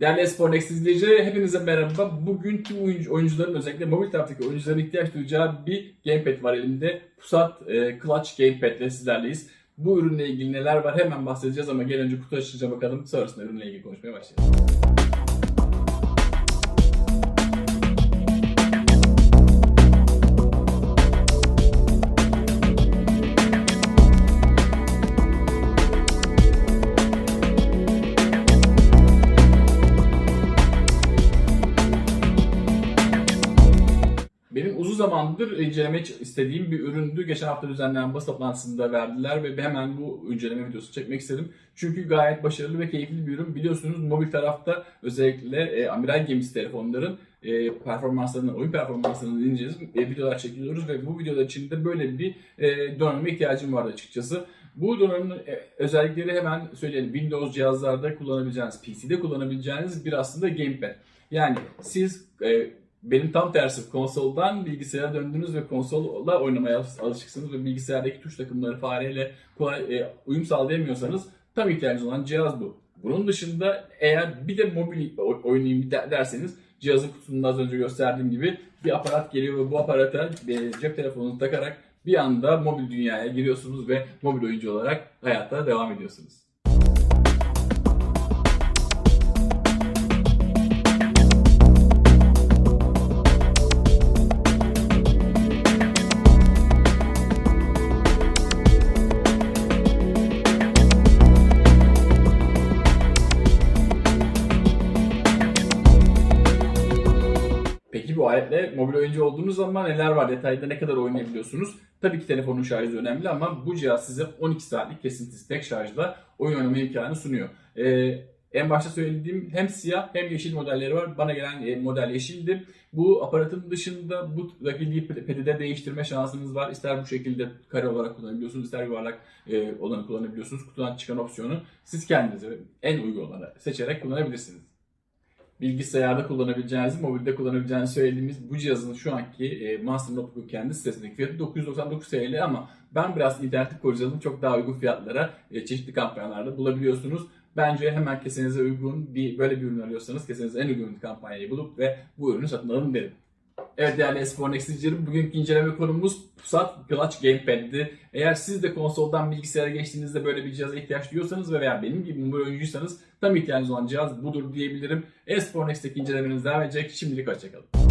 Değerli Espor Next izleyicileri hepinize merhaba. Bugün tüm oyuncu, oyuncuların özellikle mobil taraftaki oyuncuların ihtiyaç duyacağı bir gamepad var elimde. Pusat e, Clutch Gamepad ile sizlerleyiz. Bu ürünle ilgili neler var hemen bahsedeceğiz ama gel önce kutu açınca bakalım. Sonrasında ürünle ilgili konuşmaya başlayalım. Benim uzun zamandır incelemek istediğim bir üründü. Geçen hafta düzenlenen basın toplantısında verdiler ve hemen bu inceleme videosu çekmek istedim. Çünkü gayet başarılı ve keyifli bir ürün. Biliyorsunuz mobil tarafta özellikle e, amiral gemisi telefonların e, performanslarını, oyun performanslarını inceleyeceğiz. E, videolar çekiyoruz ve bu videolar içinde böyle bir e, donanıma ihtiyacım vardı açıkçası. Bu e, özellikleri hemen söyleyelim. Windows cihazlarda kullanabileceğiniz, PC'de kullanabileceğiniz bir aslında gamepad. Yani siz e, benim tam tersi konsoldan bilgisayara döndünüz ve konsolla oynamaya alışıksınız ve bilgisayardaki tuş takımları fareyle kolay e, uyum sağlayamıyorsanız tam ihtiyacınız olan cihaz bu. Bunun dışında eğer bir de mobil oynayayım der- derseniz cihazın kutusunda az önce gösterdiğim gibi bir aparat geliyor ve bu aparata e, cep telefonunuzu takarak bir anda mobil dünyaya giriyorsunuz ve mobil oyuncu olarak hayata devam ediyorsunuz. Bu aletle mobil oyuncu olduğunuz zaman neler var? Detayda ne kadar oynayabiliyorsunuz? Tabii ki telefonun şarjı önemli ama bu cihaz size 12 saatlik kesintisiz tek şarjla oyun oynama imkanı sunuyor. Ee, en başta söylediğim hem siyah hem yeşil modelleri var. Bana gelen e, model yeşildi. Bu aparatın dışında bu rakibli pedi de değiştirme şansınız var. İster bu şekilde kare olarak kullanabiliyorsunuz, ister yuvarlak e, olanı kullanabiliyorsunuz. Kutudan çıkan opsiyonu siz kendinize en uygun olanı seçerek kullanabilirsiniz bilgisayarda kullanabileceğiniz, mobilde kullanabileceğinizi söylediğimiz bu cihazın şu anki e, Monster Notebook kendi sitesindeki fiyatı 999 TL ama ben biraz interneti kurcaladım. Çok daha uygun fiyatlara e, çeşitli kampanyalarda bulabiliyorsunuz. Bence hemen kesenize uygun bir böyle bir ürün arıyorsanız kesenize en uygun kampanyayı bulup ve bu ürünü satın alın derim. Evet değerli Espor izleyicilerim, bugünkü inceleme konumuz Pusat Clutch Gamepad'di. Eğer siz de konsoldan bilgisayara geçtiğinizde böyle bir cihaza ihtiyaç duyuyorsanız ve veya benim gibi mobil oyuncuysanız tam ihtiyacınız olan cihaz budur diyebilirim. Espor Next'teki incelemeniz devam edecek. Şimdilik hoşçakalın.